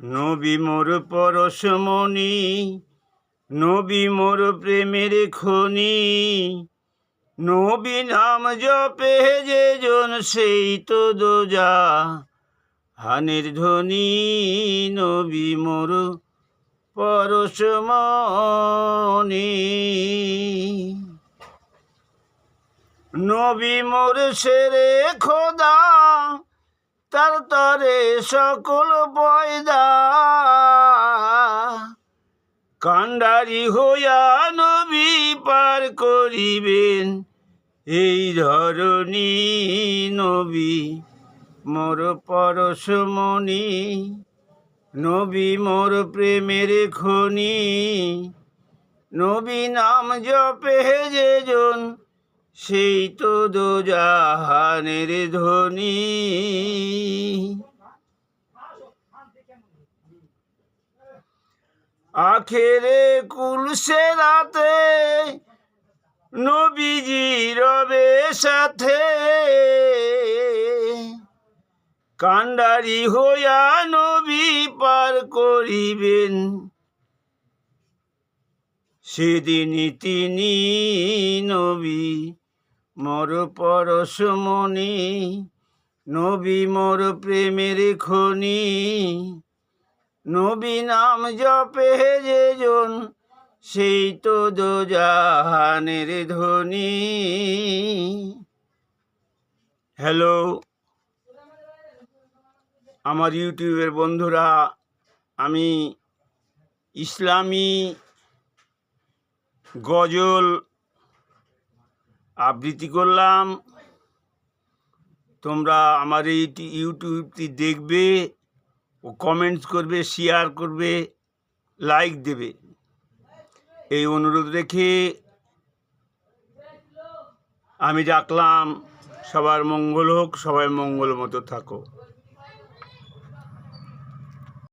নবী মোর পরশমণি নবী মোর প্রেমের খনি। নবী নাম জপে যে জন সেই তো দোজা, হানের ধ্বনি। নবী মোর পরশমণি নবী মোর সেরে খোদা তার তরে সকল পয়দা। কান্ডারি হইয়া নবী পার করিবেন। এই ধরনী নবী, মোর পরশমণি নবী মোর প্রেমের খনি। নবী নাম জপে যেজন সেই তো দোজাহানের ধ্বনি। আখেরে কুলসে রাতে নবীজি রবে সাথে। কান্ডারি হইয়া নবী পার করিবেন। সেদিন তিনি নবী মোর পরশমণি নবী মোর প্রেমের খনি। নবী নাম জপে যেজন, সেই তো দোজাহানের ধ্বনি। হ্যালো, আমার ইউটিউবের বন্ধুরা, আমি ইসলামী গজল আবৃত্তি করলাম। তোমরা আমার এই ইউটিউবটি দেখবে, ও কমেন্টস করবে শেয়ার করবে লাইক দেবে। এই অনুরোধ রেখে আমি ডাকলাম সবার মঙ্গল হোক, সবাই মঙ্গল মতো থাকো।